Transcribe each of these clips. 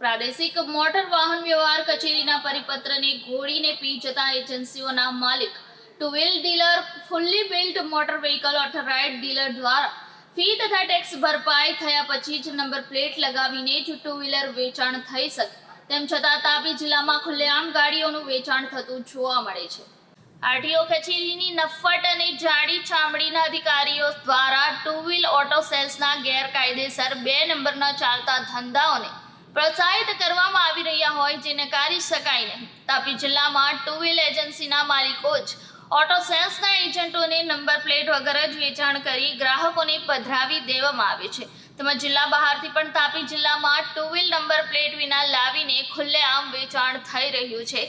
પ્રાદેશિક મોટર વાહન વ્યવહાર કચેરીના પરિપત્રને ગોળીને પી જતા એજન્સીઓના માલિક. Two wheel dealer fully build motor vehicle authorised dealer દ્વારા ફી તથા ટેક્સ ભરપાઈ થયા પછી જ નંબર પ્લેટ લગાવીને જ ટુ વ્હીલર વેચાણ થઈ શકે. તેમ છતાં તાપી જિલ્લામાં ખુલ્લેઆમ ગાડીઓનું વેચાણ થતું જોવા મળે છે. આરટીઓ કચેરીની નફ્ફટ અને જાડી ચામડીના અધિકારીઓ દ્વારા ટુ વ્હીલ ઓટો સેલ્સના ગેરકાયદેસર બે નંબરના ચાલતા ધંધાઓને પ્રોત્સાહિત કરવામાં આવી રહ્યા હોય જેને કાઢી શકાય નહીં. તાપી જિલ્લામાં ટુ વ્હીલ એજન્સીના માલિકો જ ઓટો સેલ્સના એજન્ટોને નંબર પ્લેટ વગર જ વેચાણ કરી ગ્રાહકોને પધરાવી દેવામાં આવે છે. તેમજ જિલ્લા બહારથી પણ તાપી જિલ્લામાં ટુ વ્હીલ નંબર પ્લેટ વિના લાવીને ખુલ્લેઆમ વેચાણ થઈ રહ્યું છે.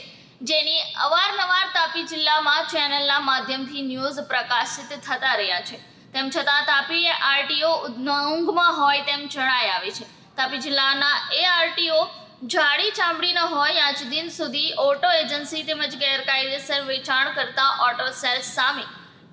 જેની અવારનવાર તાપી જિલ્લામાં ચેનલના માધ્યમથી ન્યૂઝ પ્રકાશિત થતા રહ્યા છે. તેમ છતાં તાપી આરટીઓ ઊંઘમાં હોય તેમ જણાય આવે છે. તાપી જિલ્લાના એ આરટીઓ જાડી ચામડીનો હોય આજ દિન સુધી ઓટો એજન્સી તેમજ ગેરકાયદેસર વેચાણ કરતા ઓટો સેલ્સ સામે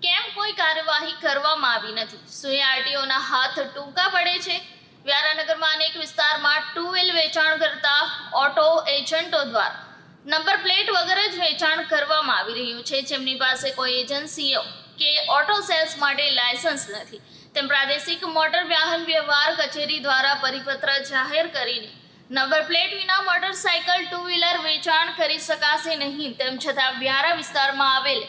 કેમ કોઈ કાર્યવાહી કરવામાં આવી નથી? શું એ આરટીઓના હાથ ટૂંકા પડે છે? વ્યારાનગરમાં અનેક વિસ્તારમાં ટુ વ્હીલ વેચાણ કરતા ઓટો એજન્ટો દ્વારા નંબર પ્લેટ વગર જ વેચાણ કરવામાં આવી રહ્યું છે. જેમની પાસે કોઈ એજન્સીઓ કે ઓટો સેલ્સ માટે લાયસન્સ નથી. તેમ પ્રાદેશિક મોટર વાહન વ્યવહાર કચેરી દ્વારા પરિપત્ર જાહેર કરીને નંબર પ્લેટ વિના મોટરસાયકલ ટુ વ્હીલર વેચાણ કરી શકાશે નહીં. તેમ છતાં વ્યારા વિસ્તારમાં આવેલ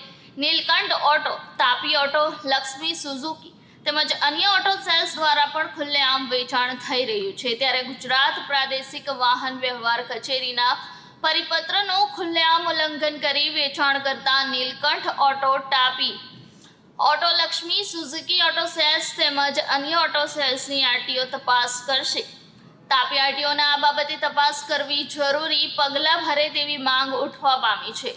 Nilkanth auto, Tapi auto, Lakshmi Suzuki તેમજ અન્ય ઓટો સેલ્સ દ્વારા પણ ખુલ્લેઆમ વેચાણ થઈ રહ્યું છે. ત્યારે ગુજરાત પ્રાદેશિક વાહન વ્યવહાર કચેરીના પરિપત્રનું ખુલ્લેઆમ ઉલ્લંઘન કરી વેચાણ કરતા Nilkanth auto Tapi auto Lakshmi, Suzuki auto sales તેમજ અન્ય ઓટો સેલ્સની આરટીઓ તપાસ કરશે. તાપી આરટીઓને આ બાબતે તપાસ કરવી જરૂરી, પગલાં ભરે તેવી માંગ ઉઠવા પામી છે.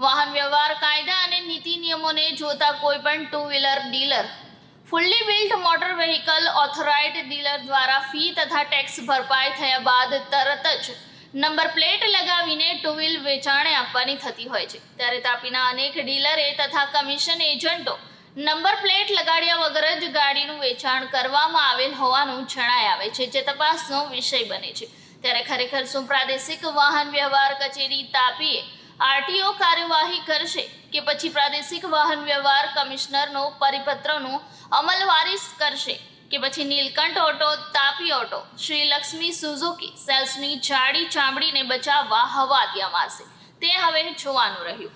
વાહન વ્યવહાર કાયદા અને નીતિ નિયમોને જોતા કોઈપણ two wheeler dealer, fully built motor vehicle authorised dealer દ્વારા ફી તથા ટેક્સ ભરપાઈ થયા બાદ તરત જ નંબર પ્લેટ લગાવીને ટુ વ્હીલ વેચાણે આપવાની થતી હોય છે. ત્યારે તાપીના અનેક ડીલરે તથા કમિશન એજન્ટો નંબર પ્લેટ લગાડ્યા વગર જ ગાડીનું વેચાણ કરવામાં આવેલ હોવાનું જણાય આવે છે, જે તપાસનો વિષય બને છે. ત્યારે ખરેખર શું પ્રાદેશિક વાહન વ્યવહાર કચેરી તાપીએ આરટીઓ કાર્યવાહી કરશે કે પછી પ્રાદેશિક વાહન વ્યવહાર કમિશનરનો પરિપત્રનું અમલવારી કરશે કે પછી Nilkanth auto, Tapi auto, Shri Lakshmi Suzuki, સેલ્સની જાડી ચામડીને બચાવવા હવા ત્યાં મારશે. તે હવે જોવાનું રહ્યું.